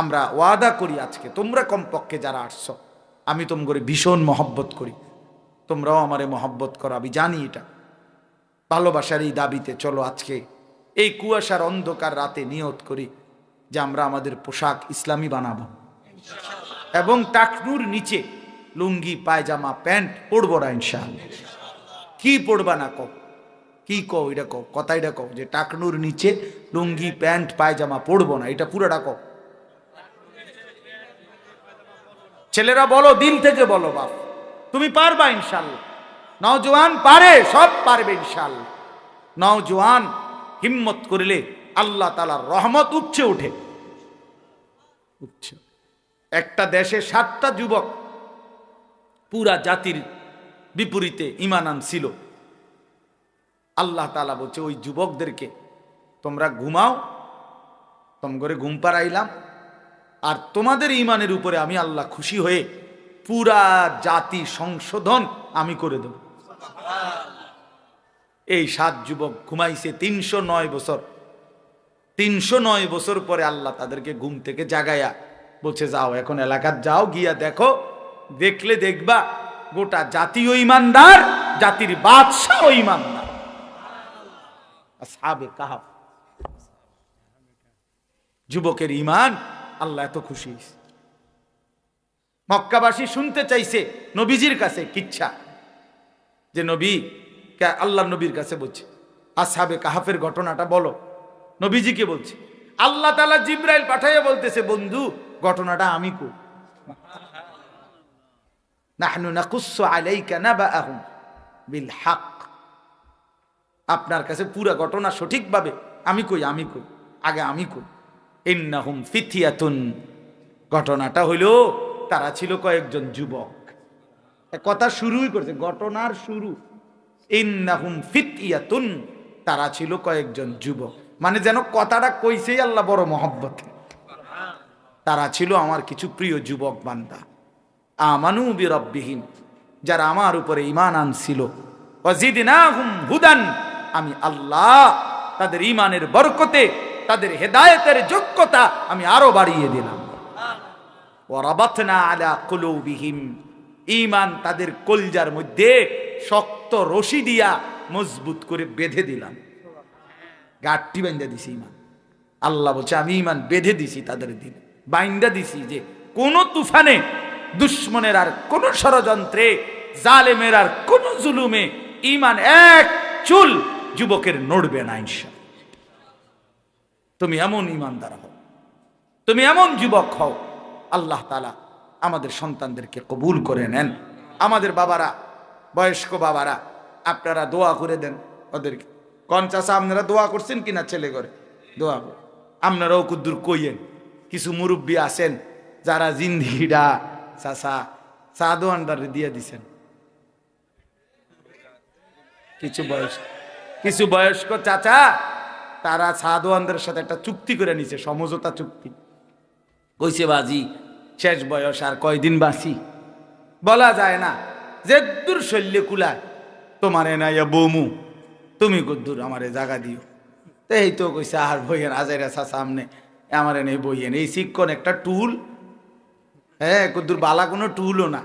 আমরা ওয়াদা করি আজকে, তোমরা কমপক্ষে যারা আসছো, আমি তোমরে ভীষণ মহব্বত করি। তোমরাও আমারে মহব্বত করো, আমি জানি এটা। ভালোবাসার এই দাবিতে চলো আজকে, এই কুয়াশার অন্ধকার রাতে নিয়ত করি যে আমরা আমাদের পোশাক ইসলামী বানাবো। এবং টাকনুর নিচে লুঙ্গি, পায়জামা, প্যান্ট পরবো না ইনশাআল্লাহ। কি পড়বা না কও? কি কও, এটা কও? কথা এটা কও যে টাকনুর নিচে লুঙ্গি, প্যান্ট, পায়জামা পরবো না, এটা পুরোটা কও। ছেলেরা বলো দিল থেকে বলো বাপ। তুমি পারবা ইনশাল্লাহ। নওজোয়ান পারে, সব পারবে ইনশাল্লাহ। নওজোয়ান হিম্মত করলে আল্লাহ তালার রহমত উঠছে উঠে একটা দেশে সাতটা যুবক পুরা জাতির বিপরীতে ইমান আনছিল। আল্লাহ তালা বলছে, ওই যুবকদেরকে তোমরা ঘুমাও তোম করে ঘুম পাড়াইলাম আর তোমাদের ইমানের উপরে আমি আল্লাহ খুশি হয়ে পুরা জাতি সংশোধন আমি করে দেব। এই সাত যুবক ঘুমাইছে তিনশো নয় বছর। তিনশো নয় বছর পরে আল্লাহ তাদেরকে ঘুম থেকে জাগায়া বলছে, যাও, এখন এলাকার যাও, গিয়া দেখো, দেখলে দেখবা গোটা জাতীয় ইমানদার জাতির বাদশাহ ইমানদার সাবে যুবকের ইমান আল্লাহ এত খুশি মক্কাবাসী শুনতে চাইছে নবীজির কাছে কিচ্ছা। যে নবী আল্লাহ নবীর কাছে বলছে, আসহাবে কাহাফের ঘটনাটা বলো। নবীজিকে বলছে, আল্লাহ তালা জিব্রাইল পাঠাইয়া বলতেছে, বন্ধু, ঘটনাটা আমি কো আপনার কাছে পুরা ঘটনা সঠিকভাবে আমি কই আমি কই, আগে আমি কই। ইন্নাহুম ফিথিয়াতুন। ঘটনাটা হইল, তারা ছিল কয়েকজন যুবক। কথা শুরুই করছে, ঘটনার শুরু। ইন্নাহুম ফিথিয়াতুন, তারা ছিল কয়েকজন যুবক। মানে যেন কথাটা কইছেই আল্লাহ বড় মহব্বত। তারা ছিল আমার কিছু প্রিয় যুবক বান্দা। আমানু বিরব্বিহীন যারা আমার উপরে ইমান আনছিল। আমি আল্লাহ তাদের ইমানের বরকতে তাদের হেদায়েতের যোগ্যতা আমি আরও বাড়িয়ে দিলাম। ওয়ারাবাতনা আলা কুলুবিহিম। ঈমান তাদের কলজার মধ্যে শক্ত রশি দিয়া মজবুত করে বেঁধে দিলাম। গাঠটি বাইন্দা দিছি ইমান আল্লাহ বলছে, আমি ইমান বেঁধে দিছি তাদের দিন। বাইন্দা দিছি যে কোন তুফানে দুশ্মনের আর কোন ষড়যন্ত্রে, জালেমের আর কোন জুলুমে ইমান এক চুল যুবকের নড়বে না ইনশা তুমি এমন ইমানদার হও, তুমি এমন যুবক হও, আল্লাহ তালা আমাদের সন্তানদেরকে কবুল করে নেন। আমাদের বাবারা, বয়স্ক বাবারা, আপনারা দোয়া করে দেন ওদেরকে। কন চাষা আপনারা দোয়া করছেন কিনা ছেলে করে দোয়া করে। আপনারাও কুদ্দুর কইয়েন। কিছু মুরব্বী আছেন যারা জিন্দিগিডা চাষা সাদু আন্ডারে দিয়ে দিছেন। কিছু বয়স্ক কিছু বয়স্ক চাচা তারা সাদওয়ানদের সাথে একটা চুক্তি করে নিছে সমঝোতা চুক্তি। কইছে বাজি শেষ বয়স আর কয়দিন বাঁচি? বলা যায় না যে দূর শল্যে কুলায় তোমারে না ইয়া বৌমু তুমি কদ্দুর আমারে জাগা দিও। তো এই তো কইছে আর বইয়েন আজাইরা সা সামনে আমারে নেই বইয়েন এই শিক্ষণ একটা টুল হ্যাঁ কদ্দুর বালা কোনো টুলও না।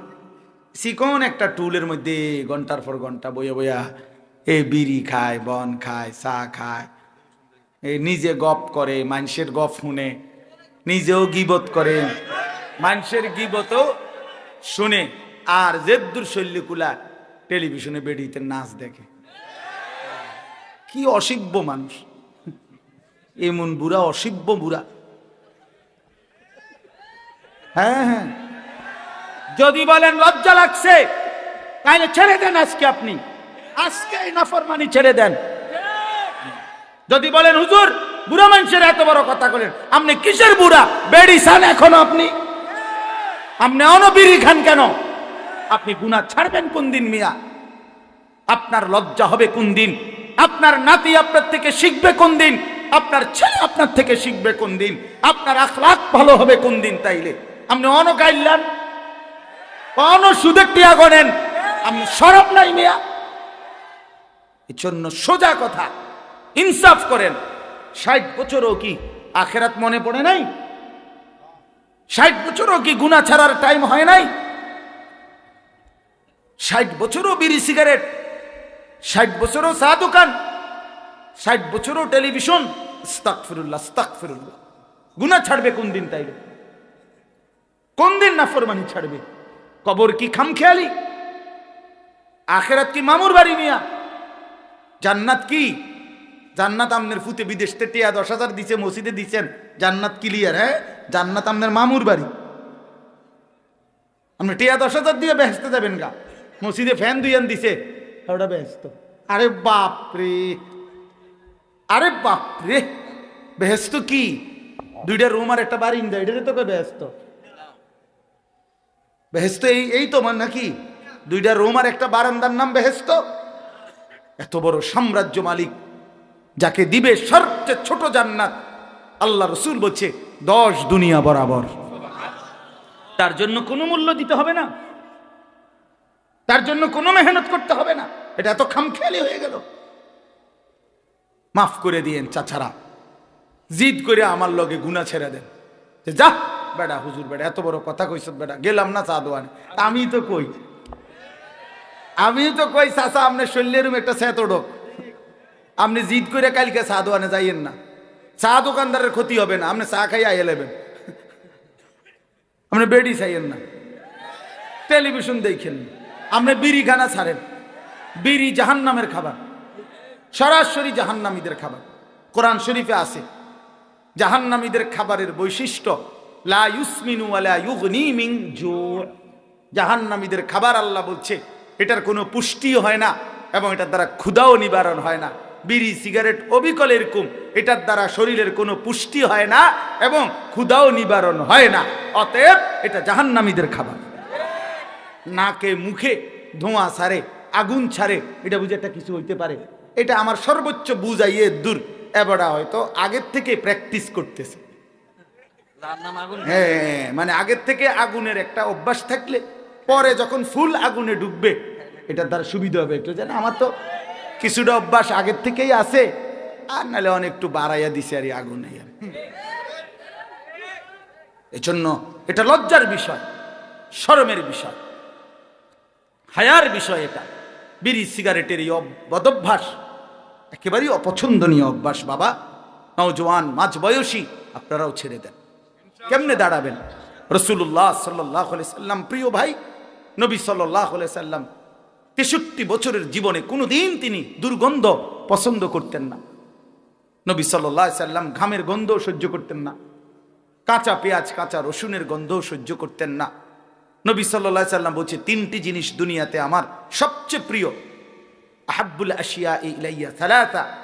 চিকন একটা টুলের মধ্যে ঘণ্টার পর ঘণ্টা বইয়া বইয়া এ বিড়ি খায় বন খায় চা খায় নিজে গপ করে, মানুষের গপ শুনে, নিজেও গিবত করে। মানুষের গিবতও শুনে। আর জেদ্দুর শল্যকুলা টেলিভিশনে বেড়িতে নাচ দেখে। কি অসিব্য মানুষ। এমন বুড়া, অসিব্য বুড়া। হ্যাঁ হ্যাঁ। যদি বলেন লজ্জা লাগছে তাহলে ছেড়ে দেন আজকে আপনি। আজকে নাফরমানি ছেড়ে দেন। যদি বলেন, হুজুর, বুড়া মানুষের এত বড় কথা বলেন, আপনি কিসের বুড়া? বেড়ি সান এখন আপনি? আপনি অনবিরি খান কেন? আপনি গুণা ছাড়বেন কোন দিন মিয়া? আপনার লজ্জা হবে কোন দিন? আপনার নাতি আপনার থেকে শিখবে কোন দিন? আপনার ছেলে আপনার থেকে শিখবে কোন দিন? আপনার আখলাক ভালো হবে কোন দিন তাইলে? আপনি অন গাইলেন অন সুদের টিয়া গনেন আপনি সরব নাই মিয়া? এই জন্য সোজা কথা। ইনসাফ করেন। ষাট বছরও কি আখেরাত মনে পড়ে নাই? ষাট বছরও কি গুণা ছাড়ার টাইম হয় নাই? ষাট বছরও বিড়ি সিগারেট ষাট বছরও চা দোকান? ষাট বছরও টেলিভিশন স্তাক ফিরুল্লাহ স্তাক ফিরুল্লাহ গুণা ছাড়বে কোন দিন তাইলে? কোন দিন নাফরমানি ছাড়বে? কবর কি খামখেয়ালি? আখেরাত কি মামুর বাড়ি মিয়া? জান্নাত কি জান্নাত আমনের ফুতে বিদেশ টিয়া দশ হাজার দিছে, মসজিদে দিছেন, জান্নাত ক্লিয়ার হ্যাঁ? জান্নাত আমনের মামুর বাড়ি। আপনি টিয়া দশ হাজার দিয়ে বেহেস্তে যাবেন গা। মসজিদে ফ্যান দুইয়ান দিছে ওটা বেহেস্ত আরে বাপ রে। আরে বাপ রে। বেহেস্ত কি? দুইটা রুম আর একটা বাড়ি ইন্দা এটারে তোকে বেহেস্ত বেহেস্ত এই এই তোমার নাকি? দুইটা রুম আর একটা বারান্দার নাম বেহেস্ত এত বড় সাম্রাজ্য মালিক। যাকে দিবে সবচেয়ে ছোট জান্নাত, আল্লাহ রসুল বলছে, দশ দুনিয়া বরাবর। তার জন্য কোনো মূল্য দিতে হবে না। তার জন্য কোনো মেহনত করতে হবে না। এটা এত খামখেয়ালি হয়ে গেল। মাফ করে দিয়েন চাচারা। জিদ করে আমার লগে গুণা ছেড়ে দেন। যে, যা বেটা হুজুর বেটা এত বড় কথা কইস বেটা গেলাম না চা দোয়ানে। আমি তো কই। আমি তো কই, চাচা, আপনার শৈলের একটা সেত ডোক আপনি জিদ করে কালকে চা দোয়ানে যাইয়েন না। চা দোকানদারের ক্ষতি হবে না, আপনি চা খাই আইয়ে নেবেন আপনি বেডি চাইয়েন না। টেলিভিশন দেখেন, আপনি বিড়ি খানা ছাড়েন। বিড়ি জাহান্নামের খাবার, সরাসরি জাহান্নামীদের খাবার। কোরআন শরীফে আছে, জাহান্নামীদের খাবারের বৈশিষ্ট্য, লা জাহান্নামীদের খাবার আল্লাহ বলছে, এটার কোনো পুষ্টিও হয় না এবং এটার দ্বারা ক্ষুধাও নিবারণ হয় না। বিড়ি সিগারেট অবিকল এরকম এটার দ্বারা শরীরের কোনো পুষ্টি হয় না এবং ক্ষুধাও নিবারণ হয় না। অতএব এটা জাহান্নামীদের খাবার। নাকে মুখে ধোঁয়া ছাড়ে আগুন ছাড়ে এটা বুঝে একটা কিছু হইতে পারে। এটা আমার সর্বোচ্চ বুঝাইয়ে দূর। এবারটা হয়তো আগের থেকে প্র্যাকটিস করতেছে। হ্যাঁ মানে আগের থেকে আগুনের একটা অভ্যাস থাকলে পরে যখন ফুল আগুনে ডুববে এটার দ্বারা সুবিধা হবে। একটু জানা আমার তো কিছুটা অভ্যাস আগের থেকেই আছে, আর নাহলে অনেক একটু বাড়াইয়া দিছে আর আগুনে। এজন্য এটা লজ্জার বিষয়, শরমের বিষয়। হায়ার বিষয় এটা। বিড়ি, সিগারেটের এই বদভ্যাস, একেবারেই অপছন্দনীয় অভ্যাস, বাবা। নওজোয়ান মাঝ বয়সী আপনারাও ছেড়ে দেন। কেমনে দাঁড়াবেন? রসুল্লাহ সাল্লাহ সাল্লাম, প্রিয় ভাই, নবী সাল্লাহ সাল্লাম তেষট্টি বছরের জীবনে কোনোদিন তিনি দুর্গন্ধ পছন্দ করতেন না। নবী সাল্লাহ সাল্লাম ঘামের গন্ধ সহ্য করতেন না। কাঁচা পেঁয়াজ, কাঁচা রসুনের গন্ধ সহ্য করতেন না। নবী সাল্লাহ সাল্লাম বলছে, তিনটি জিনিস দুনিয়াতে আমার সবচেয়ে প্রিয়। আহাব্বুল আশিয়া ইলাইয়া সালাতা।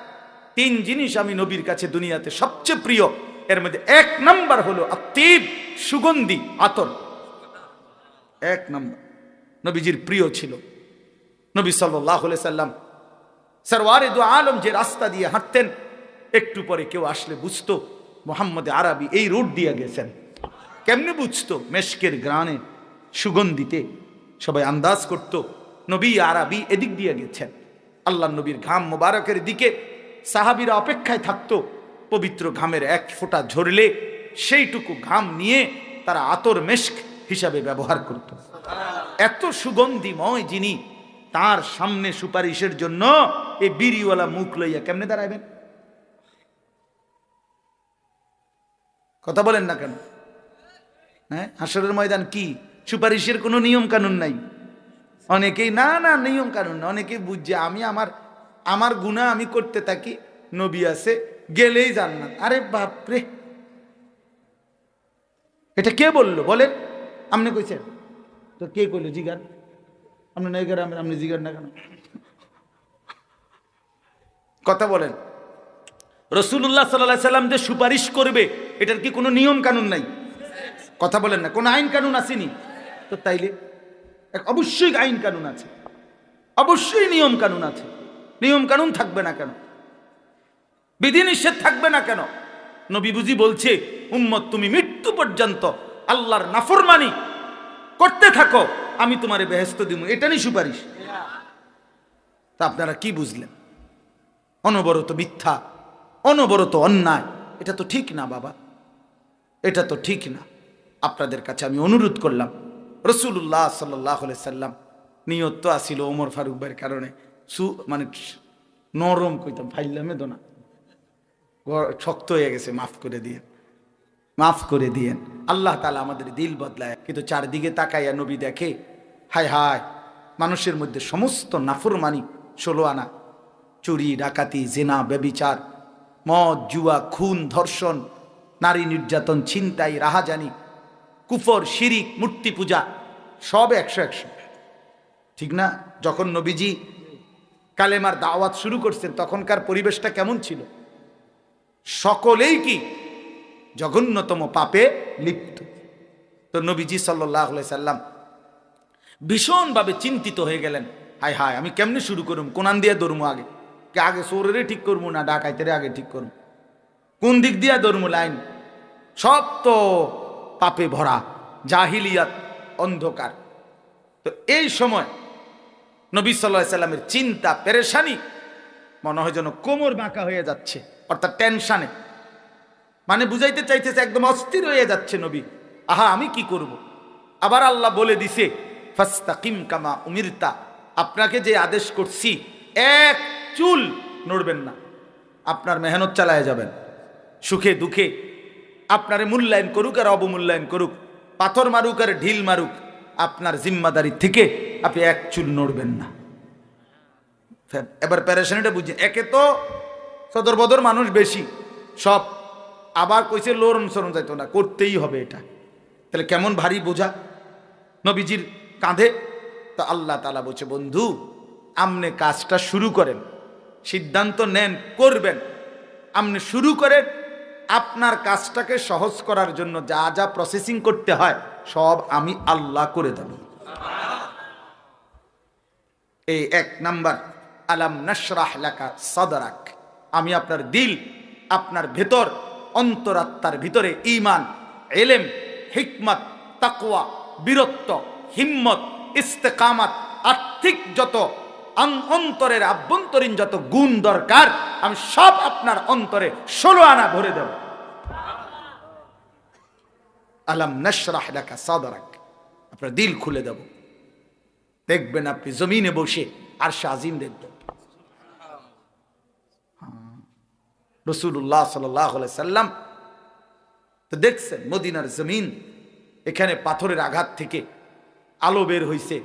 তিন জিনিস আমি নবীর কাছে দুনিয়াতে সবচেয়ে প্রিয়। এর মধ্যে এক নাম্বার হলো আত্মীব সুগন্ধি, আতর। এক নাম্বার। নবীজির প্রিয় ছিল। নবী সাল্লাহ সাল্লাম সরওয়ারে দু আলম যে রাস্তা দিয়ে হাঁটতেন, একটু পরে কেউ আসলে বুঝতো, মোহাম্মদ আরবি এই রোড দিয়ে গেছেন। কেমনে বুঝতো? মেশকের গ্রানে সুগন্ধিতে সবাই আন্দাজ করত, নবী আরবি এদিক দিয়ে গেছেন। আল্লাহ নবীর ঘাম মোবারকের দিকে সাহাবিরা অপেক্ষায় থাকতো, পবিত্র ঘামের এক ফোঁটা ঝরলে সেইটুকু ঘাম নিয়ে তারা আতর মেশক হিসাবে ব্যবহার করত। এত সুগন্ধিময় যিনি তার সামনে সুপারিশের জন্য এই বিড়িওয়ালা মুখ লইয়া কেমনে দাঁড়াইবেন? কথা বলেন না কেন? হ্যাঁ হাসরের ময়দান কি? সুপারিশের কোনো নিয়ম কানুন নাই। অনেকেই, না না নিয়ম কানুন না, অনেকেই বুঝছে, আমি আমার আমার গুণা আমি করতে থাকি, নবী আছে, গেলেই জান্নাত। আরে বাপরে! এটা কে বলল? বলেন। আপনি কইছেন। তো কে কইলো? জিগার আপনি নাই করে আপনি জিগার না কেন? কথা বলেন। রসুল্লাহ সাল্লাহ সাল্লাম যে সুপারিশ করবে এটার কি কোনো নিয়ম কানুন নাই? কথা বলেন না কোনো আইন কানুন আসেনি? তো তাইলে এক অবশ্যই আইন কানুন আছে। অবশ্যই নিয়ম কানুন আছে। নিয়ম কানুন থাকবে না কেন? বিধিনিষেধ থাকবে না কেন? নবী বুঝি বলছে উম্মত তুমি মৃত্যু পর্যন্ত আল্লাহর নাফরমানি করতে থাকো, আমি তোমারে বেহেস্ত দিব এটা নিয়ে সুপারিশ। তা আপনারা কি বুঝলেন? অনবরত মিথ্যা, অনবরত অন্যায়, এটা তো ঠিক না বাবা। এটা তো ঠিক না। আপনাদের কাছে আমি অনুরোধ করলাম রসুল্লাহ সাল্লাহ সাল্লাম, নিয়ত তো আসিল ওমর ফারুক ভাইয়ের কারণে। সু মানে নরম কইতাম ফাইলামে দোনা শক্ত হয়ে গেছে, মাফ করে দিয়ে। মাফ করে দিয়েন। আল্লাহ তালা আমাদের দিল বদলায়। কিন্তু চারদিকে তাকাইয়া নবী দেখে, হায় হায়, মানুষের মধ্যে সমস্ত নাফরমানি, ষোলো আনা। চুরি, ডাকাতি, জেনা, ব্যবিচার, মদ, জুয়া, খুন, ধর্ষণ, নারী নির্যাতন, ছিনতাই, রাহাজানি, কুফর, শিরিক, মূর্তি পূজা, সব একশো একশো। ঠিক না? যখন নবীজি কালেমার দাওয়াত শুরু করছেন, তখনকার পরিবেশটা কেমন ছিল? সকলেই কি জঘন্যতম পাপে লিপ্ত। তো নবীজি সাল্লাহ সাল্লাম ভীষণভাবে চিন্তিত হয়ে গেলেন। হায় হায়, আমি কেমনে শুরু করুম? কোনান দিয়ে দৌড়মু আগে? কে আগে সোরেরে ঠিক করব না ডাকাইতেরে আগে ঠিক করব কোন দিক দিয়া দৌড়মু লাইন? সব তো পাপে ভরা, জাহিলিয়াত, অন্ধকার। তো এই সময় নবী সাল্লাহ সাল্লামের চিন্তা, পেরেশানি মনে হয় যেন কোমর বাঁকা হয়ে যাচ্ছে, অর্থাৎ টেনশানে মানে বুঝাইতে চাইতেছে একদম অস্থির হয়ে যাচ্ছে নবী। আহা, আমি কি করব। আবার আল্লাহ বলে দিছে, ফাস্তাকিম কামা উমিরতা। আপনাকে যে আদেশ করছি, এক চুল নড়বেন না। আপনার মেহনত চালায় যাবেন। সুখে দুঃখে আপনারে মূল্যায়ন করুক আর অবমূল্যায়ন করুক, পাথর মারুক আর ঢিল মারুক, আপনার জিম্মাদারি থেকে আপনি এক চুল নড়বেন না। এবার প্যারেশানিটা বুঝি। একে তো সদর বদর মানুষ বেশি, সব আবার কইছে লোরম সরম যাইতো না, করতেই হবে এটা। তাহলে কেমন ভারী বোঝা? নবীজির কাঁধে, তো আল্লাহ তালা বলছে, বন্ধু, আমনে কাজটা শুরু করেন, সিদ্ধান্ত নেন, করবেন। আপনি শুরু করেন, আপনার কাজটাকে সহজ করার জন্য যা যা প্রসেসিং করতে হয়, সব আমি আল্লাহ করে দেব। এই এক নাম্বার, আলাম নশরাহ লেখা সদরাক। আমি আপনার দিল, আপনার ভেতর অন্তরাত্মার ভিতরে ইমান এলেম, হিকমত, তাকওয়া, বীরত্ব, হিম্মত, ইস্তেকামাত, আর্থিক যত অন্তরের আভ্যন্তরীণ যত গুণ দরকার, আমি সব আপনার অন্তরে ষোলো আনা ভরে দেব। আলাম নশরাহ লেখা সদরাক। আপনার দিল খুলে দেব। দেখবেন আপনি জমিনে বসে আর আজিম দেখবেন। রসুল্লাহ সাল্লাম তো দেখছেন মদিনার জমিন এখানে পাথরের আঘাত থেকে আলো বের হইছে।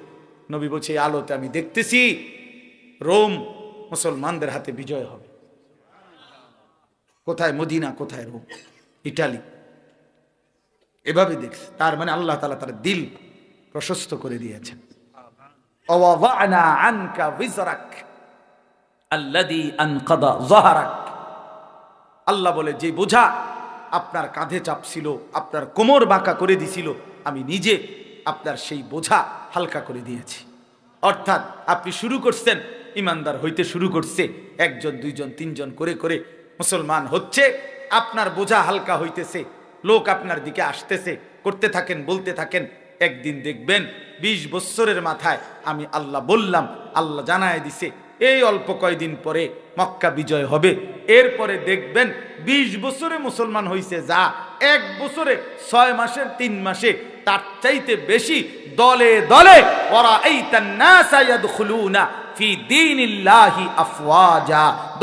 নবী বলছে আলোতে আমি দেখতেছি রোম মুসলমানদের হাতে বিজয় হবে। কোথায় মদিনা, কোথায় রোম? ইটালি। এভাবে দেখছে। তার মানে আল্লাহ তালা তার দিল প্রশস্ত করে দিয়েছেন। আনকা আল্লাদি আনকাদা জহারাক আল্লাহ বলে, যে বোঝা, আপনার কাঁধে চাপছিল, আপনার কোমর বাঁকা করে দিছিল, আমি নিজে আপনার সেই বোঝা হালকা করে দিয়েছি। অর্থাৎ আপনি শুরু করছেন, ইমানদার হইতে শুরু করছে, একজন, দুইজন, তিনজন করে করে মুসলমান হচ্ছে, আপনার বোঝা হালকা হইতেছে, লোক আপনার দিকে আসতেছে, করতে থাকেন, বলতে থাকেন, একদিন দেখবেন বিশ বৎসরের মাথায় আমি আল্লাহ বললাম, আল্লাহ জানায় দিছে, এই অল্প কয়দিন পরে মক্কা বিজয় হবে। এরপরে দেখবেন বিশ বছরে মুসলমান হইছে যা, এক বছরে ছয় মাসের তিন মাসে। তার চাইতে বেশি দলে দলে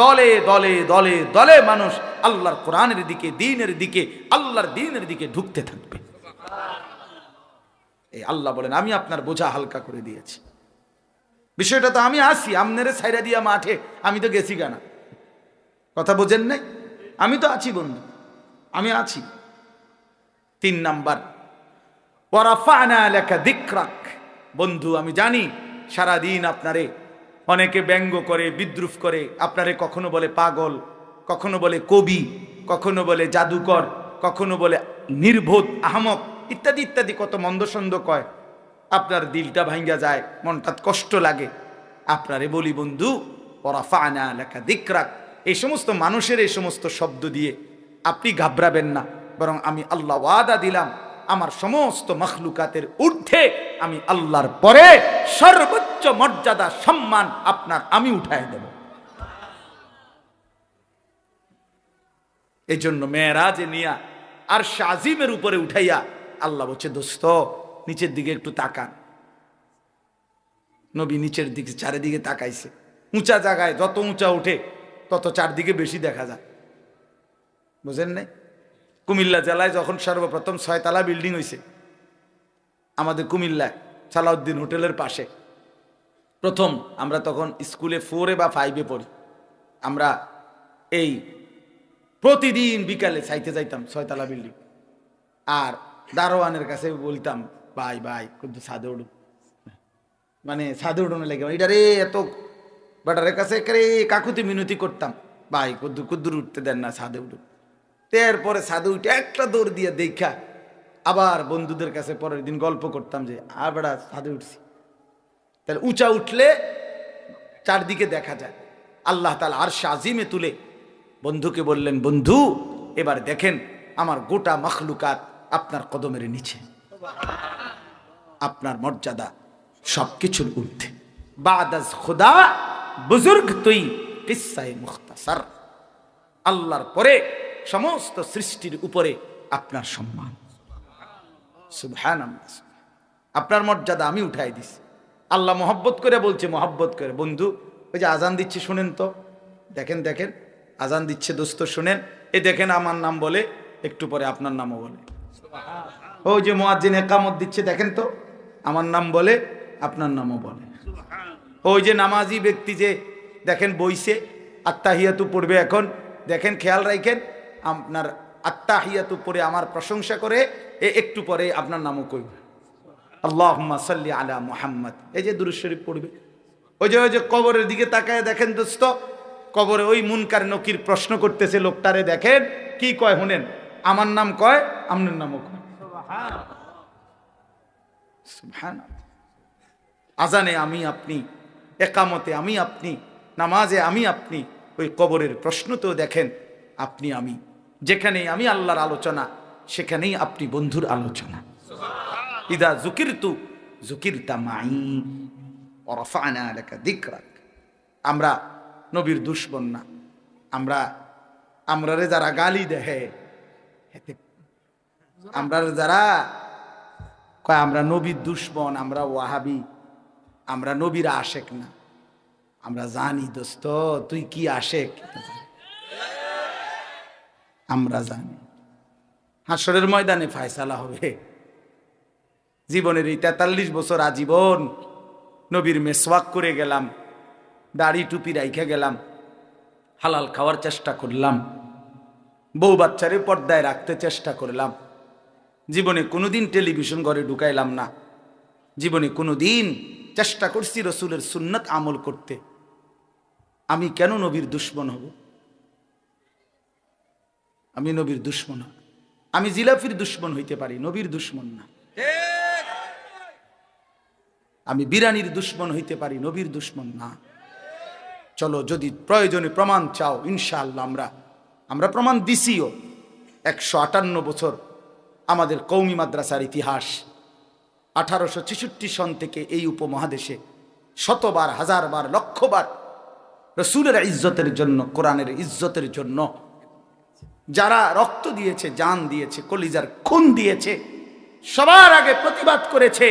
দলে দলে দলে দলে মানুষ আল্লাহর কোরআনের দিকে, দিনের দিকে, আল্লাহর দিনের দিকে ঢুকতে থাকবে। এই আল্লাহ বলেন, আমি আপনার বোঝা হালকা করে দিয়েছি। বিষয়টা তো আমি আসি, আমনেরে ছাইরা দিয়া মাঠে। আমি তো গেছি কেনা? কথা বোঝেন নাই? আমি তো আছি বন্ধু, আমি আছি। তিন নাম্বার, ওয়ারাফানা লেখা দিকরাক। বন্ধু, আমি জানি সারাদিন আপনারে অনেকে ব্যঙ্গ করে, বিদ্রুপ করে, আপনারে কখনো বলে পাগল, কখনো বলে কবি, কখনো বলে জাদুকর, কখনো বলে নির্বোধ, আহমক, ইত্যাদি ইত্যাদি, কত মন্দসন্দ কয়। আপনার দিলটা ভাঙ্গা যায় মনটা কষ্ট লাগে। আপনারে বলি, বন্ধু, ওরাফানা লেখা দিকরাক। এই সমস্ত মানুষের এই সমস্ত শব্দ দিয়ে আপনি ঘাবড়াবেন না, বরং আমি আল্লাহ ওয়াদা দিলাম, আমার সমস্ত মখলুকাতের ঊর্ধ্বে আমি আল্লাহর পরে সর্বোচ্চ মর্যাদা, সম্মান আপনার আমি উঠায় দেব। এই জন্য মেয়েরাজে নিয়া আর শাজিমের উপরে উঠাইয়া আল্লাহ বলছে, দোস্ত নিচের দিকে একটু তাকান। নবী নিচের দিকে, চারিদিকে তাকাইছে। উঁচা জায়গায় যত উঁচা উঠে, তত চারদিকে বেশি দেখা যায়। বুঝেন নাই? কুমিল্লা জেলায় যখন সর্বপ্রথম ছয়তলা বিল্ডিং হয়েছে আমাদের কুমিল্লায় সালাউদ্দিন হোটেলের পাশে। প্রথম আমরা তখন স্কুলে ফোরে বা ফাইভে পড়ি। আমরা এই প্রতিদিন বিকালে চাইতে যাইতাম ছয়তলা বিল্ডিং। আর দারোয়ানের কাছে বলতাম ভাই বাই, কিন্তু ছাদে উঠুন মানে ছাদে উঠোনে লেগে। এটা রে, এত বেটারের কাছে একেবারে কাকুতি মিনতি করতাম। ভাই কুদ্দুর কুদ্দুর উঠতে দেন না ছাদে উঠুন এরপরে ছাদে উঠে একটা দৌড় দিয়ে দেখা, আবার বন্ধুদের কাছে পরের দিন গল্প করতাম যে আর বেড়া ছাদে উঠছি। তাহলে উঁচা উঠলে চারদিকে দেখা যায়। আল্লাহ তালা আর সাজিমে তুলে বন্ধুকে বললেন, বন্ধু, এবার দেখেন, আমার গোটা মখলুকাত আপনার কদমের নিচে। আপনার মর্যাদা সবকিছুর ঊর্ধ্বে। বাদাজ খোদা, বুজুর্গ তুই কিসাই মুখতাসার। আল্লাহর পরে সমস্ত সৃষ্টির উপরে আপনার সম্মান। আপনার মর্যাদা আমি উঠাই দিছি। আল্লাহ মহব্বত করে বলছে, মহব্বত করে। বন্ধু, ওই যে আজান দিচ্ছে, শুনেন তো। দেখেন দেখেন। আজান দিচ্ছে, দোস্ত, শুনেন। এ দেখেন, আমার নাম বলে, একটু পরে আপনার নামও বলে। ওই যে মোয়াজ্জিন একামত দিচ্ছে, দেখেন তো। আমার নাম বলে, আপনার নামও বলে। ওই যে নামাজি ব্যক্তি যে, দেখেন বইছে আত্মাহিয়াতু পড়বে এখন। দেখেন খেয়াল রাখেন আপনার আত্মাহিয়াতু পড়ে আমার প্রশংসা করে, এ একটু পরে আপনার নামও কইবে। আল্লাহ সাল্লি আলা মুহাম্মদ। এই যে দুরুদ শরীফ পড়বে। ওই যে ওই যে কবরের দিকে তাকায় দেখেন দোস্ত, কবরে ওই মুনকার নকির প্রশ্ন করতেছে লোকটারে দেখেন, কি কয় শুনেন? আমার নাম কয়, আপনার নামও কয়। আজানে আমি আপনি একামতে আমি আপনি নামাজে আমি আপনি ওই কবরের প্রশ্ন তো দেখেন আপনি আমি। যেখানেই আমি আল্লাহর আলোচনা সেখানেই আপনি বন্ধুর আলোচনা। ইদা জুকির তু জুকির তামাই অরফানা আমরা নবীর দুশ্মন না। আমরা আমরারে যারা গালি দেহে হেতে আমরা যারা কয়, আমরা নবীর দুশ্মন, আমরা ওয়াহাবি, আমরা নবীর আশেক না। আমরা জানি দোস্ত, তুই কি আশেক? আমরা জানি। হাসরের ময়দানে ফায়সালা হবে। জীবনের এই তেতাল্লিশ বছর আজীবন নবীর মেসওয়াক করে গেলাম, দাড়ি টুপি রাইখে গেলাম, হালাল খাওয়ার চেষ্টা করলাম, বউ বাচ্চারে পর্দায় রাখতে চেষ্টা করলাম। জীবনে কোনোদিন টেলিভিশন ঘরে ঢুকাইলাম না। জীবনে কোনোদিন চেষ্টা করছি রসুলের সুন্নত আমল করতে। আমি কেন নবীর দুশ্মন হব? আমি নবীর দুশ্মন আমি জিলাফির দুশ্মন হইতে পারি, নবীর দুশ্মন না। আমি বিরানির দুশ্মন হইতে পারি, নবীর দুশ্মন না। চলো, যদি প্রয়োজনে প্রমাণ চাও, ইনশাআল্লাহ আমরা আমরা প্রমাণ দিছিও। একশো আটান্ন বছর আমাদের কৌমি মাদ্রাসার ইতিহাস। আঠারোশো ছেষট্টি সন থেকে এই উপমহাদেশে শতবার, হাজারবার, লক্ষবার রসুলের ইজ্জতের জন্য, কোরআনের ইজ্জতের জন্য যারা রক্ত দিয়েছে, জান দিয়েছে, কলিজার খুন দিয়েছে, সবার আগে প্রতিবাদ করেছে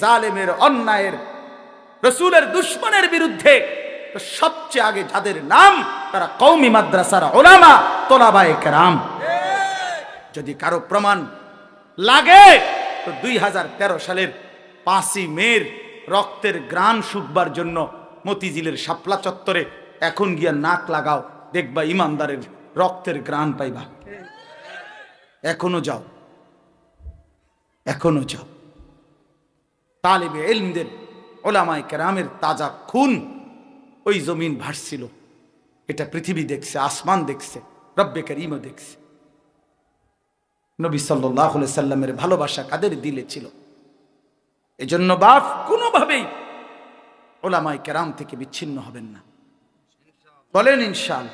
জালেমের অন্যায়ের, রসুলের দুশ্মনের বিরুদ্ধে সবচেয়ে আগে যাদের নাম তারা কৌমি মাদ্রাসার ওলামা, তোলাবায়ে কেরাম। যদি কারও প্রমাণ লাগে। তো দুই হাজার তেরো সালের পাঁচই মের রক্তের গ্রাম শুকবার জন্য মতিঝিলের শাপলা চত্বরে এখন গিয়া নাক লাগাও, দেখবা ইমানদারের রক্তের গ্রাণ পাইবা। এখনও যাও এখনও যাও। তালেবে এলমদের ওলামায় কেরামের তাজা খুন ওই জমিন ভাসছিল। এটা পৃথিবী দেখছে, আসমান দেখছে, রব্বে করিমও দেখছে। নবী সাল্লাহ সাল্লামের ভালোবাসা কাদের দিলে ছিল? এজন্য বাপ, কোনোভাবেই ওলামাই কেরাম থেকে বিচ্ছিন্ন হবেন না। বলেন ইনশাল